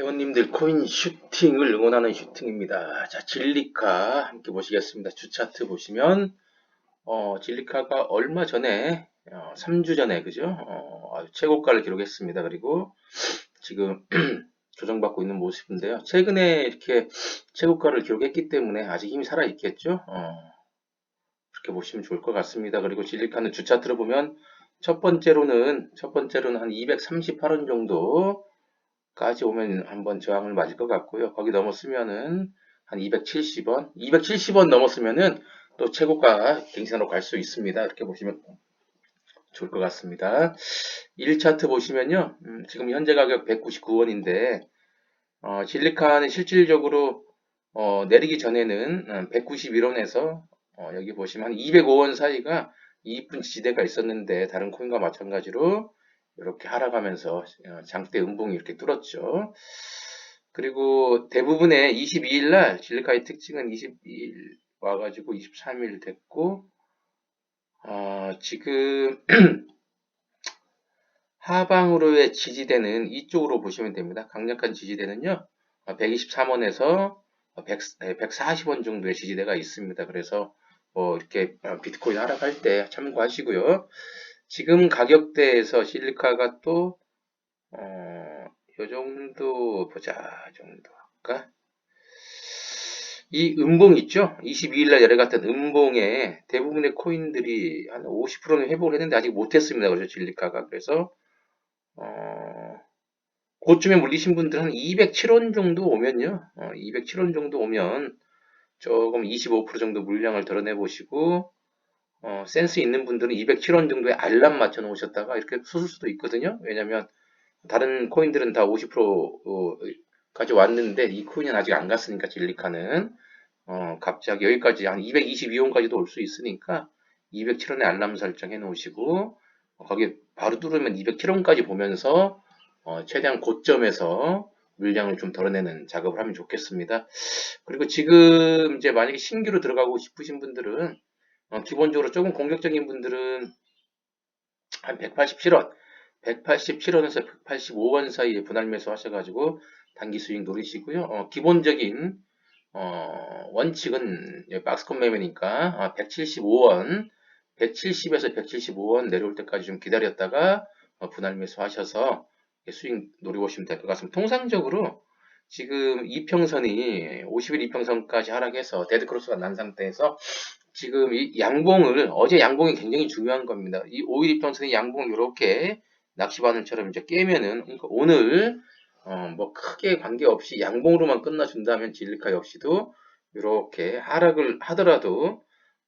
회원님들 코인 슈팅을 응원하는 슈팅입니다. 자, 진리카 함께 보시겠습니다. 주차트 보시면 어, 진리카가 얼마 전에 어, 3주 전에 그죠? 어, 최고가를 기록했습니다. 그리고 지금 조정받고 있는 모습인데요. 최근에 이렇게 최고가를 기록했기 때문에 아직 힘이 살아 있겠죠? 어, 그렇게 보시면 좋을 것 같습니다. 그리고 진리카는 주차트를 보면 첫 번째로는 첫 번째로는 한 238원 정도 까지 오면 한번 저항을 맞을 것 같고요. 거기 넘었으면은 한 270원, 270원 넘었으면은 또 최고가 갱신으로 갈 수 있습니다. 이렇게 보시면 좋을 것 같습니다. 1차트 보시면요. 음, 지금 현재 가격 199원인데 어, 진리카는 실질적으로 어, 내리기 전에는 191원에서 어, 여기 보시면 한 205원 사이가 이익분 지지대가 있었는데 다른 코인과 마찬가지로 이렇게 하락하면서 어, 장대 음봉이 이렇게 뚫었죠. 그리고 대부분의 22일 날 진리카의 특징은 22일 와가지고 23일 됐고 어, 지금 하방으로의 지지대는 이쪽으로 보시면 됩니다. 강력한 지지대는요. 123원에서 100, 140원 정도의 지지대가 있습니다. 그래서 뭐 이렇게 비트코인 하락할 때 참고하시고요. 지금 가격대에서 실리카가 또, 어, 요 정도 보자. 정도 할까? 이 음봉 있죠? 22일날 내려갔던 음봉에 대부분의 코인들이 한 50%는 회복을 했는데 아직 못했습니다. 그래서 진리카가. 그래서, 어, 그쯤에 물리신 분들 한 207원 정도 오면요. 어, 207원 정도 오면 조금 25% 정도 물량을 덜어내 보시고, 어, 센스 있는 분들은 207원 정도의 알람 맞춰 놓으셨다가 이렇게 쓰실 수도 있거든요. 왜냐면 다른 코인들은 다 50%까지 왔는데 이 코인은 아직 안 갔으니까 진리카는 어, 갑자기 여기까지 한 222원까지도 올 수 있으니까 207원에 알람 설정해 놓으시고 어, 거기 바로 누르면 207원까지 보면서 어, 최대한 고점에서 물량을 좀 덜어내는 작업을 하면 좋겠습니다. 그리고 지금 이제 만약에 신규로 들어가고 싶으신 분들은 어, 기본적으로 조금 공격적인 분들은 한 187원, 187원에서 185원 사이에 분할 매수 하셔가지고 단기 수익 노리시고요. 어, 기본적인 어, 원칙은 박스권 매매니까 175원, 170에서 175원 내려올 때까지 좀 기다렸다가 어, 분할 매수 하셔서 수익 노려보시면 될 것 같습니다. 통상적으로 지금 이평선이 50일 이평선까지 하락해서 데드크로스가 난 상태에서 지금 이 양봉을 어제 양봉이 굉장히 중요한 겁니다. 이 5일 이평선의 양봉 이렇게 낚시바늘처럼 이제 깨면은 그러니까 오늘 어, 뭐 크게 관계없이 양봉으로만 끝나준다면 진리카 역시도 이렇게 하락을 하더라도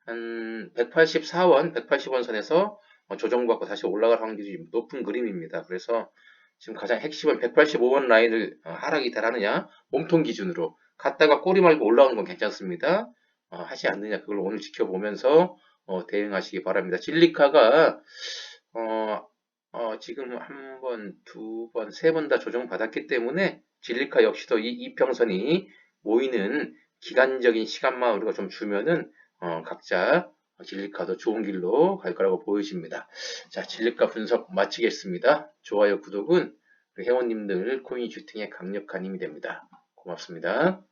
한 184원, 180원 선에서 어, 조정받고 다시 올라갈 확률이 높은 그림입니다. 그래서 지금 가장 핵심은 185원 라인을 어, 하락이 달하느냐 몸통 기준으로 갔다가 꼬리 말고 올라오는 건 괜찮습니다. 어, 하지 않느냐 그걸 오늘 지켜보면서 어, 대응하시기 바랍니다. 진리카가 어, 어, 지금 한 번, 두 번, 세 번 다 조정받았기 때문에 진리카 역시도 이 이평선이 모이는 기간적인 시간만 우리가 좀 주면은 어, 각자 진리카도 좋은 길로 갈 거라고 보여집니다. 자, 진리카 분석 마치겠습니다. 좋아요, 구독은 회원님들 코인 슈팅에 강력한 힘이 됩니다. 고맙습니다.